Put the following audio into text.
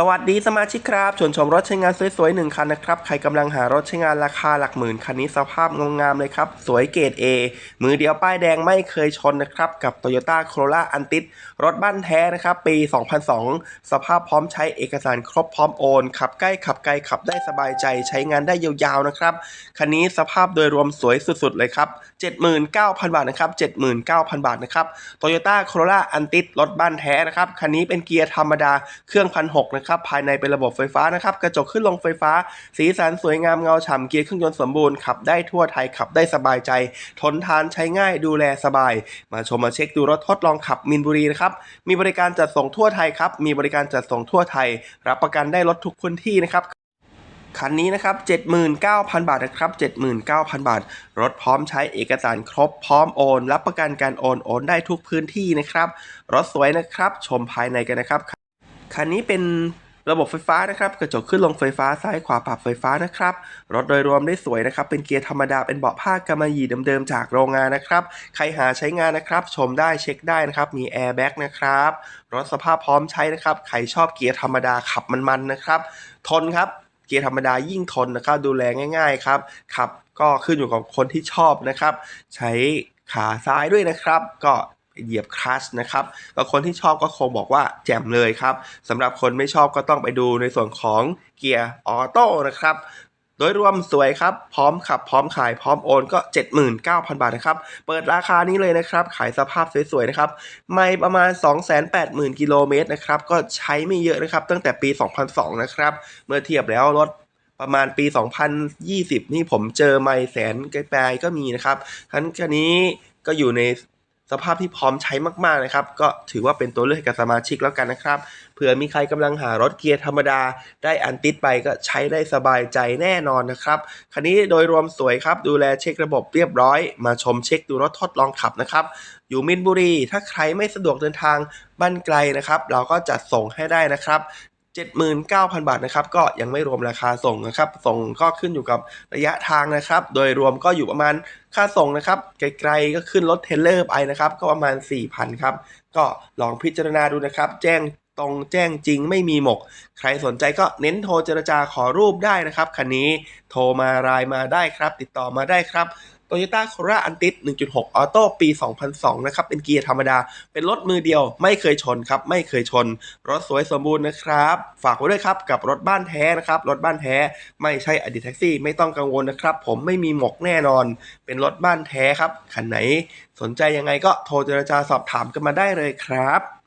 สวัสดีสมาชิกครับชวนชมรถใช้งานสวยๆหนึ่งคันนะครับ ใครกำลังหารถใช้งานราคาหลักหมื่นคันนี้สภาพงามๆเลยครับ สวยเกรด A มือเดียวป้ายแดงไม่เคยชนนะครับ กับ Toyota Corolla a n t i s รถบ้านแท้นะครับ ปี 2002 สภาพพร้อมใช้เอกสารครบพร้อมโอน ขับใกล้ขับไกลขับได้สบายใจใช้งานได้ยาวๆนะครับ คันนี้สภาพโดยรวมสวยสุดๆเลยครับ 79,000 บาทนะครับ 79,000 บาทนะครับ Toyota Corolla a n t i s รถบ้านแท้นะครับคันนี้เป็นเกียร์ธรรมดาเครื่องพันหนะครับภายในเป็นระบบไฟฟ้านะครับกระจกขึ้นลงไฟฟ้า สีสันสวยงามเงาฉ่ำเกียร์เครื่องยนต์สมบูรณ์ขับได้ทั่วไทยขับได้สบายใจ ทนทานใช้ง่ายดูแลสบาย มาชมมาเช็คดูรถทดลองขับมินบุรีนะครับมีบริการจัดส่งทั่วไทยครับมีบริการจัดส่งทั่วไทย รับประกันได้รถทุกพื้นที่นะครับคันนี้นะครับ 79,000 บาทนะครับ 79,000 บาท รถพร้อมใช้เอกสารครบ พร้อมโอน รับประกันการโอน โอนได้ทุกพื้นที่นะครับ รถสวยนะครับ ชมภายในกันนะครับ คันนี้เป็นระบบไฟฟ้านะครับ กระจกขึ้นลงไฟฟ้าซ้ายขวาปรับไฟฟ้านะครับ รถโดยรวมได้สวยนะครับ เป็นเกียร์ธรรมดา เป็นเบาะผ้ากำมะหยี่เดิมๆจากโรงงานนะครับ ใครหาใช้งานนะครับ ชมได้เช็คได้นะครับ มีแอร์แบ็กนะครับ รถสภาพพร้อมใช้นะครับ ใครชอบเกียร์ธรรมดาขับมันๆนะครับ ทนครับ เกียร์ธรรมดายิ่งทนนะครับ ดูแลง่าย ๆ ครับ ขับก็ขึ้นอยู่กับคนที่ชอบนะครับ ใช้ขาซ้ายด้วยนะครับ ก็ เหยียบคลัชนะครับก็คนที่ชอบก็คงบอกว่าแจ่มเลยครับสำหรับคนไม่ชอบก็ต้องไปดูในส่วนของเกียร์ออโต้นะครับโดยรวมสวยครับ พร้อมขับ พร้อมขาย พร้อมโอนก็ 79,000 บาทนะครับ เปิดราคานี้เลยนะครับ ขายสภาพสวยๆนะครับ ไม่ประมาณ 280,000 กิโลเมตรนะครับ ก็ใช้ไม่เยอะนะครับ ตั้งแต่ปี 2002 นะครับ เมื่อเทียบแล้วรถประมาณปี 2020 นี่ผมเจอไม่แสนไกลๆก็มีนะครับทั้นคันนี้ก็อยู่ใน สภาพที่พร้อมใช้มากๆนะครับ ก็ถือว่าเป็นตัวเลือกให้กับสมาชิกแล้วกันนะครับเผื่อมีใครกำลังหารถเกียร์ธรรมดา ได้อันติดไปก็ใช้ได้สบายใจแน่นอนนะครับคันนี้โดยรวมสวยครับ ดูแลเช็คระบบเรียบร้อย มาชมเช็คดูรถทดลองขับนะครับ อยู่มินบุรี ถ้าใครไม่สะดวกเดินทางบ้านไกลนะครับ เราก็จัดส่งให้ได้นะครับ 79,000 บาทนะครับก็ยังไม่รวมราคาส่งนะครับส่งก็ขึ้นอยู่กับระยะทางนะครับ โดยรวมก็อยู่ประมาณค่าส่งนะครับไกลๆก็ขึ้นรถเทเลอร์ไปนะครับก็ประมาณ 4,000ครับก็ลองพิจารณาดูนะครับ แจ้ง ตรงแจ้งจริงไม่มีหมก ใครสนใจก็เน้นโทรเจรจาขอรูปได้นะครับคันนี้โทรมารายมาได้ครับ ติดต่อมาได้ครับ Toyota Corolla a n t i s 1.6ออโต้ปี 2002 นะครับ เป็นเกียร์ธรรมดา เป็นรถมือเดียว ไม่เคยชนครับ ไม่เคยชน รถสวยสมบูรณ์นะครับ ฝากไว้ด้วยครับ กับรถบ้านแท้นะครับ รถบ้านแท้ ไม่ใช่อดีตแท็กซี่ ไม่ต้องกังวลนะครับ ผมไม่มีหมกแน่นอน เป็นรถบ้านแท้ครับ คันไหน สนใจยังไงก็โทรเจรจาสอบถามกันมาได้เลยครับ